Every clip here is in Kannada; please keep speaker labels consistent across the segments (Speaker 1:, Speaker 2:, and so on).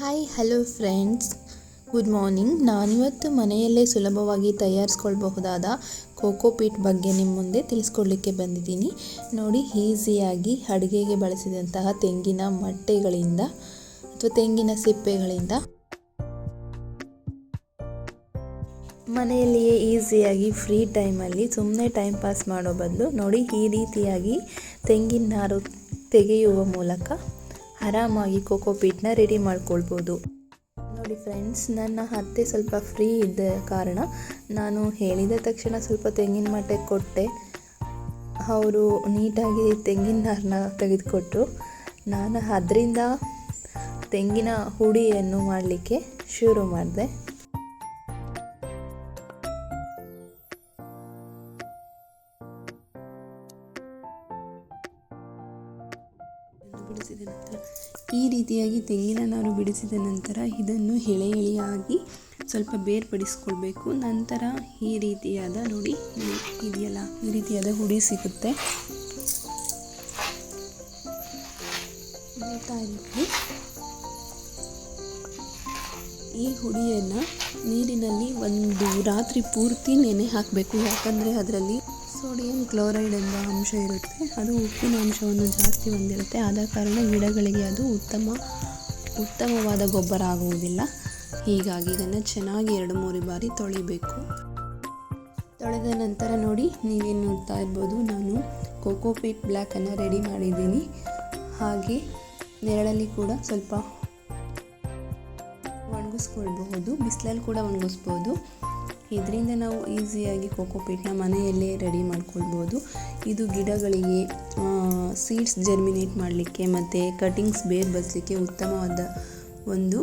Speaker 1: Hi hello friends good morning ನಾನಿವತ್ತು ಮನೆಯಲ್ಲೇ ಸುಲಭವಾಗಿ ತಯಾರಿಸ್ಕೊಳ್ಬಹುದಾದ ಕೋಕೋ ಪೀಟ್ ಬಗ್ಗೆ ನಿಮ್ಮ ಮುಂದೆ ತಿಳಿಸ್ಕೊಡ್ಲಿಕ್ಕೆ ಬಂದಿದ್ದೀನಿ. ನೋಡಿ, ಈಸಿಯಾಗಿ ಅಡುಗೆಗೆ ಬಳಸಿದಂತಹ ತೆಂಗಿನ ಮಟ್ಟೆಗಳಿಂದ ಅಥವಾ ತೆಂಗಿನ ಸಿಪ್ಪೆಗಳಿಂದ ಮನೆಯಲ್ಲಿಯೇ ಈಸಿಯಾಗಿ ಫ್ರೀ ಟೈಮಲ್ಲಿ ಸುಮ್ಮನೆ ಟೈಮ್ ಪಾಸ್ ಮಾಡೋ ಬದಲು ನೋಡಿ, ಈ ರೀತಿಯಾಗಿ ತೆಂಗಿನ ನಾರು ತೆಗೆಯುವ ಮೂಲಕ ಆರಾಮಾಗಿ ಕೋಕೋ ಪೀಟ್ನ ರೆಡಿ ಮಾಡ್ಕೊಳ್ಬೋದು. ನೋಡಿ ಫ್ರೆಂಡ್ಸ್, ನನ್ನ ಅತ್ತೆ ಸ್ವಲ್ಪ ಫ್ರೀ ಇದ್ದ ಕಾರಣ ನಾನು ಹೇಳಿದ ತಕ್ಷಣ ಸ್ವಲ್ಪ ತೆಂಗಿನ ಮಟ್ಟೆ ಕೊಟ್ಟೆ. ಅವರು ನೀಟಾಗಿ ತೆಂಗಿನ ನಾರನ್ನ ತೆಗೆದುಕೊಟ್ರು. ನಾನು ಅದರಿಂದ ತೆಂಗಿನ ಹುಡಿಯನ್ನು ಮಾಡಲಿಕ್ಕೆ ಶುರು ಮಾಡಿದೆ. ಬಿಡಿಸಿದ ನಂತರ, ಈ ರೀತಿಯಾಗಿ ತೆಂಗಿನ ನಾರು ಬಿಡಿಸಿದ ನಂತರ ಇದನ್ನು ಎಳೆ ಎಳೆಯಾಗಿ ಸ್ವಲ್ಪ ಬೇರ್ಪಡಿಸ್ಕೊಳ್ಬೇಕು. ನಂತರ ಈ ರೀತಿಯಾದ ನೋಡಿ ಇದೆಯಲ್ಲ ಈ ರೀತಿಯಾದ ಹುಡಿ ಸಿಗುತ್ತೆ. ಈ ಹುಡಿಯನ್ನು ನೀರಿನಲ್ಲಿ ಒಂದು ರಾತ್ರಿ ಪೂರ್ತಿ ನೆನೆ ಹಾಕಬೇಕು. ಯಾಕಂದರೆ ಅದರಲ್ಲಿ ಸೋಡಿಯಂ ಕ್ಲೋರೈಡ್ ಎಂಬ ಅಂಶ ಇರುತ್ತೆ. ಅದು ಉಪ್ಪಿನ ಅಂಶವನ್ನು ಜಾಸ್ತಿ ಹೊಂದಿರುತ್ತೆ. ಆದ ಕಾರಣ ಗಿಡಗಳಿಗೆ ಅದು ಉತ್ತಮ, ಉತ್ತಮವಾದ ಗೊಬ್ಬರ ಆಗುವುದಿಲ್ಲ. ಹೀಗಾಗಿ ಇದನ್ನು ಚೆನ್ನಾಗಿ ಎರಡು ಮೂರು ಬಾರಿ ತೊಳಿಬೇಕು. ತೊಳೆದ ನಂತರ ನೋಡಿ, ನೀವೇನು ನೋಡ್ತಾ ಇರ್ಬೋದು, ನಾನು ಕೋಕೋ ಪೀಟ್ ಬ್ಲ್ಯಾಕನ್ನು ರೆಡಿ ಮಾಡಿದ್ದೀನಿ. ಹಾಗೆ ನೆರಳಲ್ಲಿ ಕೂಡ ಸ್ವಲ್ಪ ಒಣಗಿಸ್ಕೊಳ್ಬಹುದು, ಬಿಸಿಲಲ್ಲಿ ಕೂಡ ಒಣಗಿಸ್ಬೋದು. ಇದರಿಂದ ನಾವು ಈಸಿಯಾಗಿ ಕೋಕೋಪೀಟ್ನ ಮನೆಯಲ್ಲೇ ರೆಡಿ ಮಾಡ್ಕೊಳ್ಬೋದು. ಇದು ಗಿಡಗಳಿಗೆ ಸೀಡ್ಸ್ ಜರ್ಮಿನೇಟ್ ಮಾಡಲಿಕ್ಕೆ ಮತ್ತು ಕಟಿಂಗ್ಸ್ ಬೇರ್ ಬಸಲಿಕ್ಕೆ ಉತ್ತಮವಾದ ಒಂದು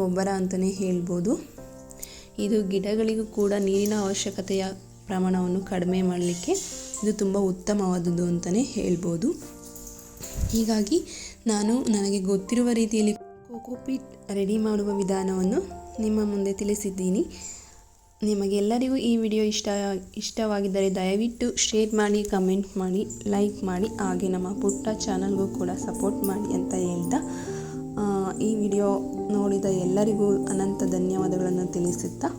Speaker 1: ಗೊಬ್ಬರ ಅಂತಲೇ ಹೇಳ್ಬೋದು. ಇದು ಗಿಡಗಳಿಗೂ ಕೂಡ ನೀರಿನ ಅವಶ್ಯಕತೆಯ ಪ್ರಮಾಣವನ್ನು ಕಡಿಮೆ ಮಾಡಲಿಕ್ಕೆ ಇದು ತುಂಬ ಉತ್ತಮವಾದದ್ದು ಅಂತಲೇ ಹೇಳ್ಬೋದು. ಹೀಗಾಗಿ ನಾನು ನನಗೆ ಗೊತ್ತಿರುವ ರೀತಿಯಲ್ಲಿ ಕೋಕೋಪೀಟ್ ರೆಡಿ ಮಾಡುವ ವಿಧಾನವನ್ನು ನಿಮ್ಮ ಮುಂದೆ ತಿಳಿಸಿದ್ದೀನಿ. ನಿಮಗೆಲ್ಲರಿಗೂ ಈ ವಿಡಿಯೋ ಇಷ್ಟ, ಇಷ್ಟವಾಗಿದ್ದರೆ ದಯವಿಟ್ಟು ಶೇರ್ ಮಾಡಿ, ಕಮೆಂಟ್ ಮಾಡಿ, ಲೈಕ್ ಮಾಡಿ, ಹಾಗೆ ನಮ್ಮ ಪುಟ್ಟ ಚಾನಲ್ಗೂ ಕೂಡ ಸಪೋರ್ಟ್ ಮಾಡಿ ಅಂತ ಹೇಳ್ತಾ ಈ ವಿಡಿಯೋ ನೋಡಿದ ಎಲ್ಲರಿಗೂ ಅನಂತ ಧನ್ಯವಾದಗಳನ್ನು ತಿಳಿಸುತ್ತಾ.